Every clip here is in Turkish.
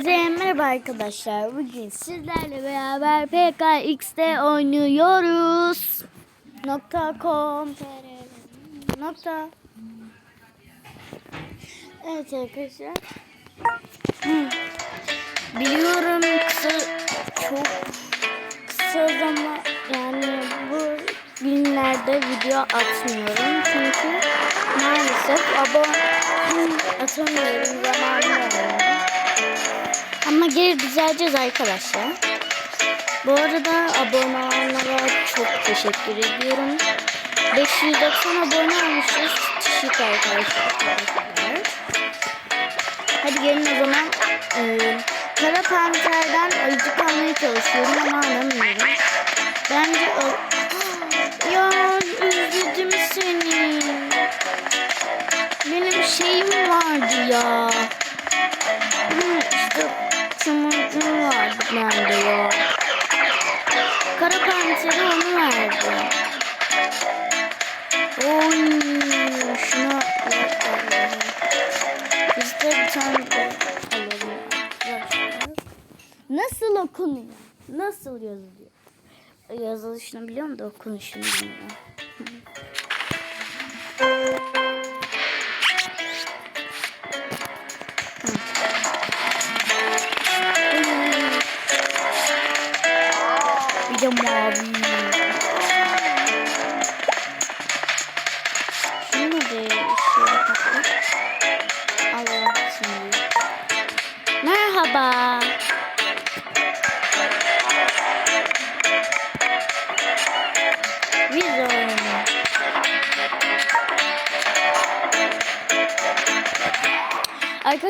Hepinize merhaba arkadaşlar. Bugün sizlerle beraber PKX'de oynuyoruz. Nokta com nokta. Evet arkadaşlar. Biliyorum kısa çok kısa zaman yani bu günlerde video atmıyorum çünkü maalesef abone atamıyorum olmuyor. Ama geri düzeleceğiz arkadaşlar. Bu arada abone olanlara çok teşekkür ediyorum. 590 abone olmuşuz. Teşekkür arkadaşlar. Hadi gelin o zaman. Ee, Kara Panter'den ayıcık almaya çalışıyorum ama alamıyorum. Bence o... Ya üzüldüm seni. Benim şeyim vardı ya. Çumurcuğum vardı bende ya. Kara Panter'e onu verdi. Oy, şuna Allah'ım. Biz de bir tane de alalım. Nasıl okunuyor? Nasıl yazılıyor? Yazılışını biliyorum da okunuşunu bilmiyorum.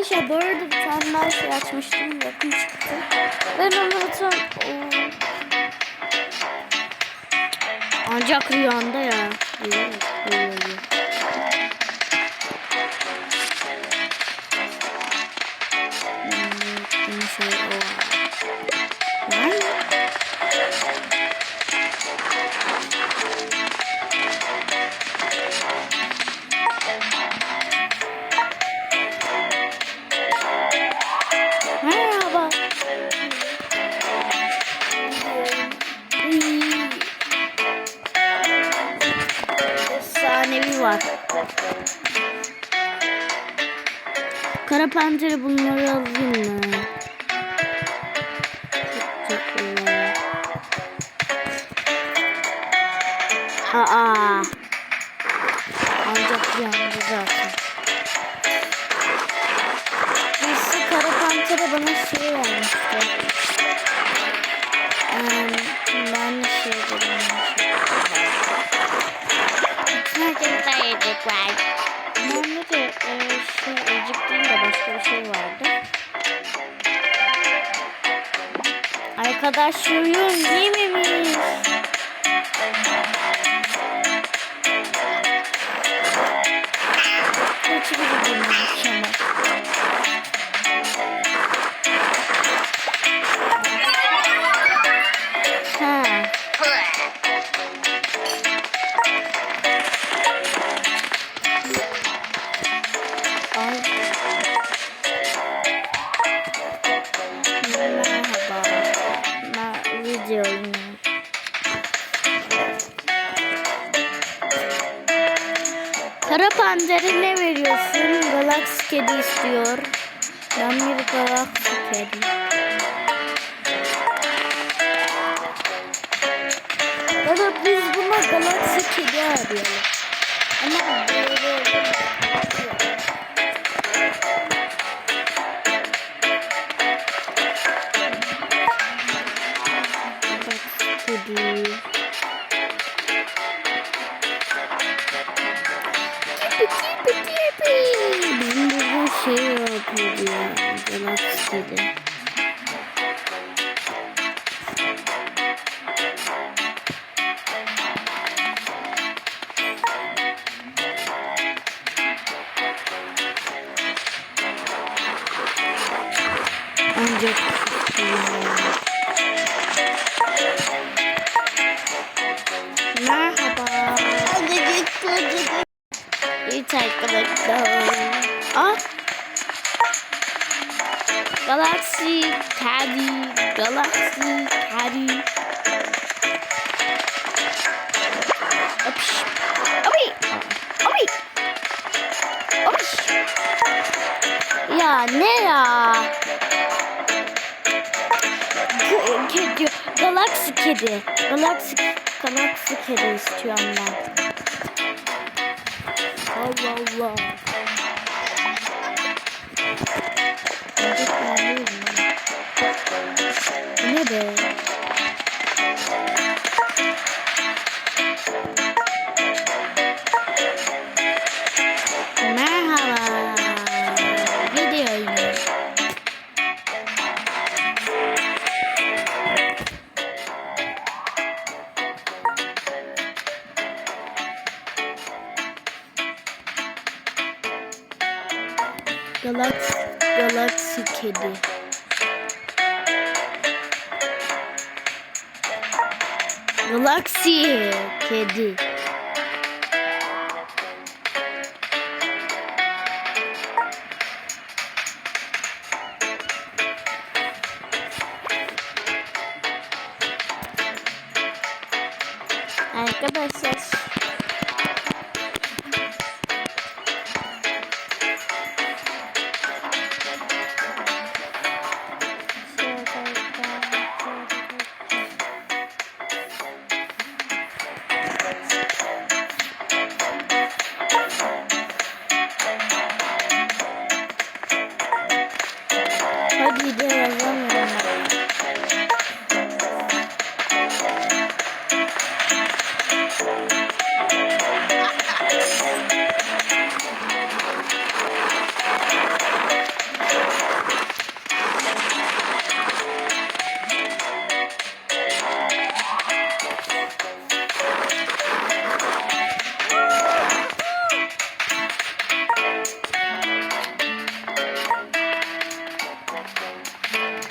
Arkadaşlar bu arada bir tane daha şey açmıştım yakın çıktı. Ben onu tam... Oo. Ancak rüyanda ya. Hmm, şey o. Panter'i bunları alayım mı? Aa. Ancak anda zaten. Birisi Kara Panter'e bana şey vermişti. Ee, ben şey dedim. Herkes de yiyecek var. Arkadaş oyun yememiş. Merhaba. Evet arkadaşlar. Ah. Galaxy Caddy. Galaxy Caddy. Öpüş. Oy. Oy. Oy. Ya ne ya? Galaxy kedi. Galaxy Galaxy kedi istiyorum ben. Allah Allah. Bu Galaxy, Galaxy kedi. Galaxy kedi.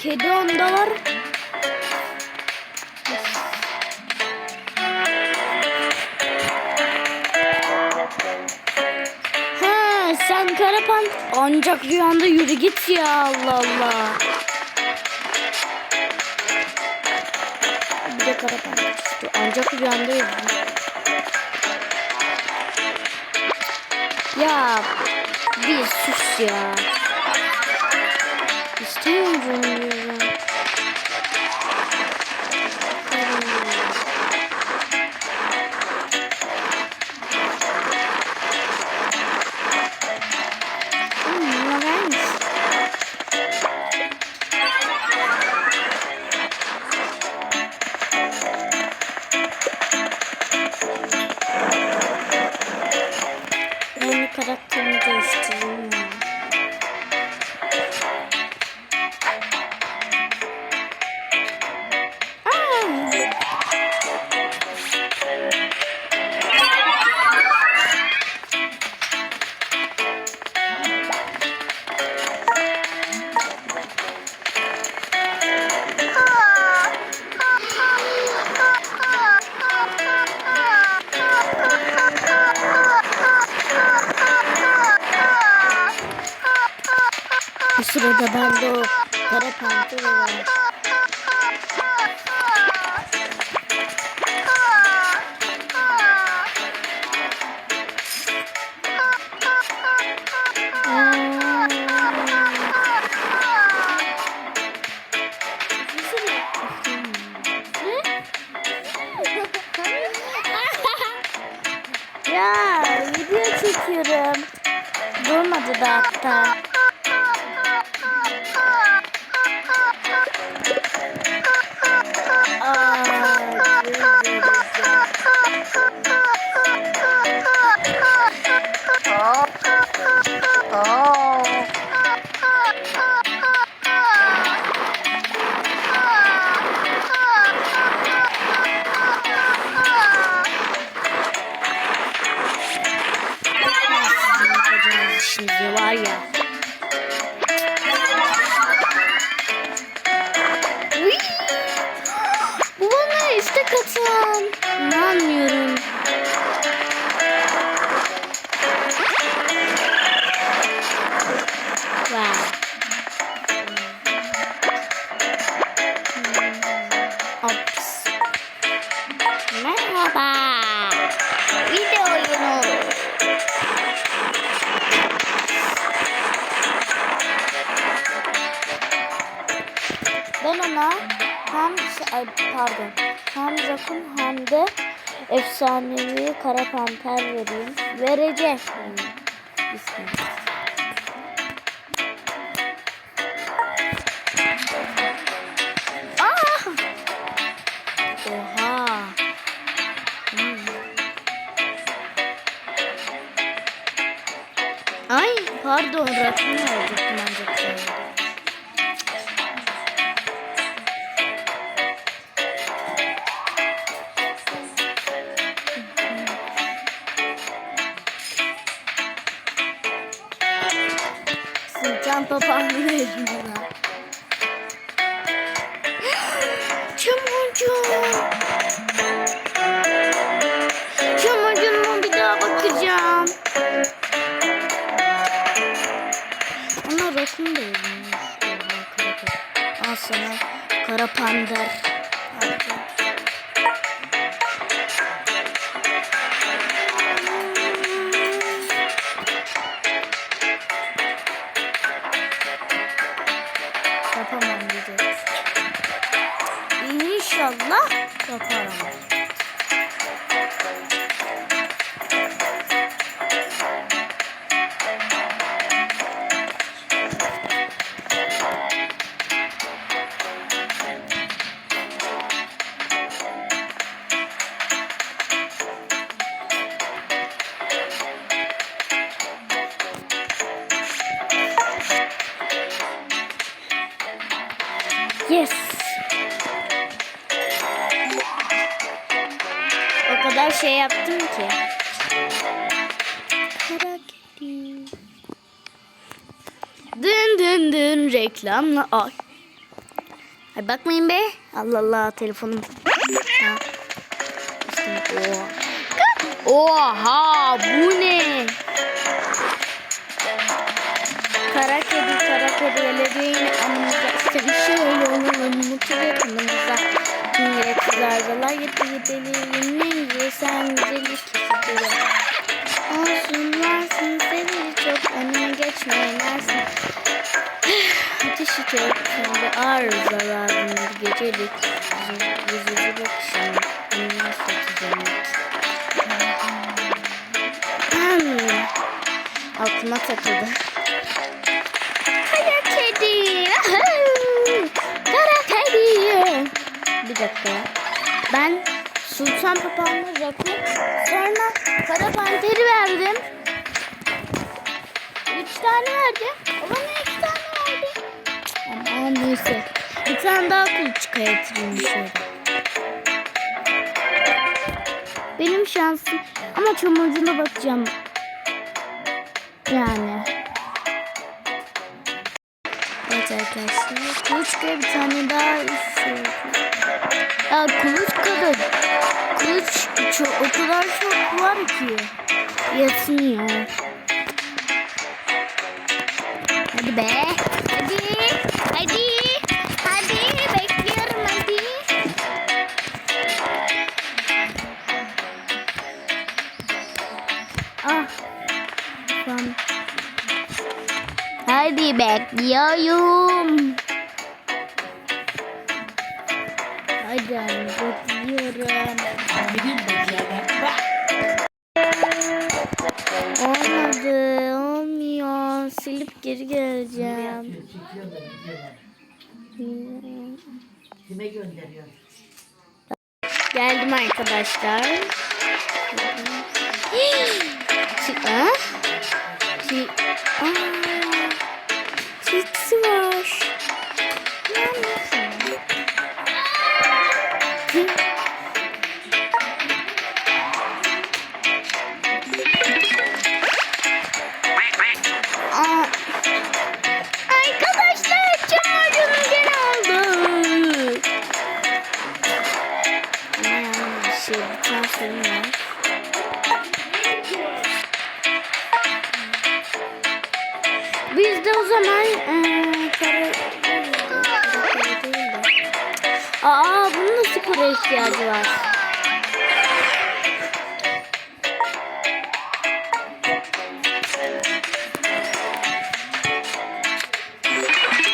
Kedi onda var. Ha sen karapan ancak rüyanda yürü git ya Allah Allah. Bir de karapan. Ancak rüyanda yürü. Ya bir sus ya. İstemiyorum diyorum. 嗯 Şimdi ay, pardon hem Jakun hem de efsanevi kara panter vereyim. Verecek. Bismillah. Yes. O kadar şey yaptım ki. Dın dın dın reklamla ay. Ay bakmayın be. Allah Allah telefonum. Oha. Bu ne? Kara kedi kara kedi elediğin anımıza Seni şöyle olalım gereksiz arızalar yetti gideli Yemin sen güzellik kesilir Olsun varsın seni çok önüme geçmeyelersin Ateşi çok sende arızalar Bir gecelik yüzücü bakışın Önüme satacağım. Aklıma takıldı. Papağan'la Rakun sonra Kara Panter'i verdim. Üç tane verdi. O bana iki tane verdi. Ama neyse. Bir tane daha kuluçka yatırayım şöyle. Benim şansım. Ama çamurcuna bakacağım. Yani. Evet arkadaşlar. Kuluçkaya bir tane daha istiyorum. Ya kuluçkada kılıç çok, o kadar çok var ki. Yetmiyor. Hadi be. Gönderiyor? Geldim arkadaşlar. Çi- ha? Çi- Aa, Çiçsi var. O zaman de. Aa bunun da spora ihtiyacı var.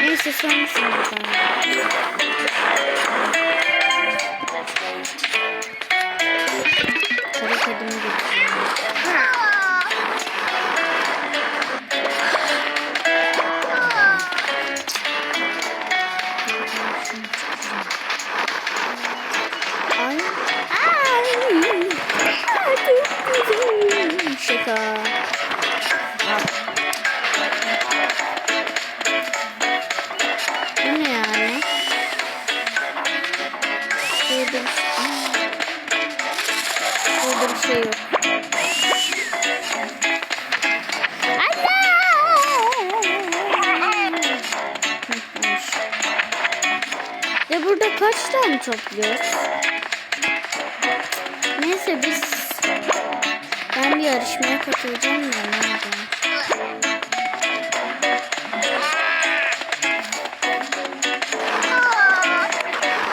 Neyse basar mısınız tane topluyoruz? Neyse biz ben bir yarışmaya katılacağım ya nerede?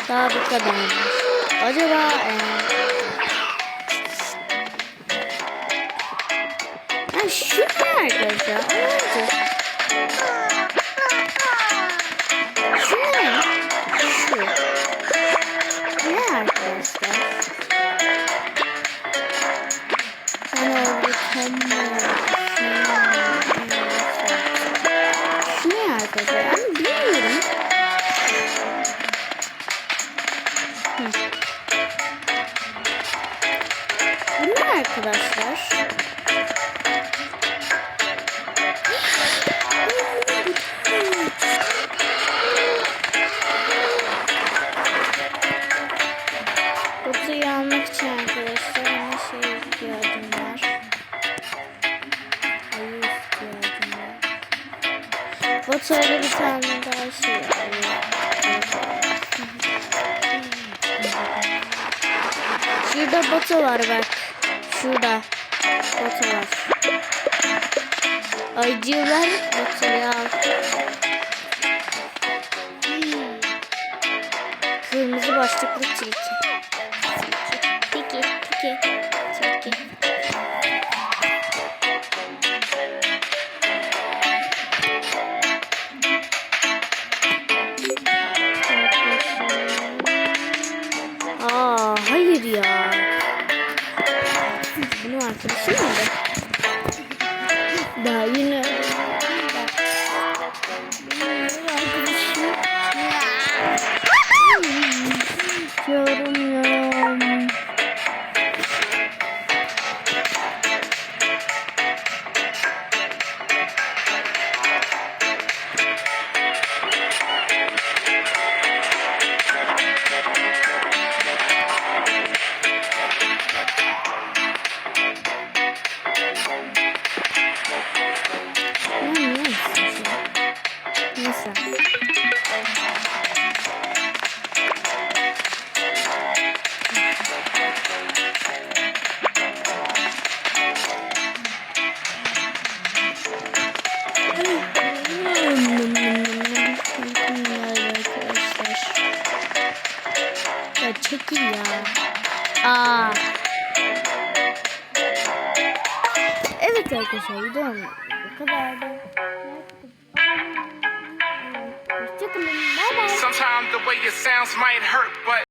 Daha bu kadar. Acaba e, Ha şu ne arkadaşlar? O neydi? Şurada boto var bak. Şurada. Boto var. Ayıcılar botoyu al. Hmm. Kırmızı başlıklı. Tilki, tilki, tilki. Mıydı? Daha yine. Neyse. çekil ya. Aa. Evet arkadaşlar videom bu kadardı. The way it sounds might hurt, but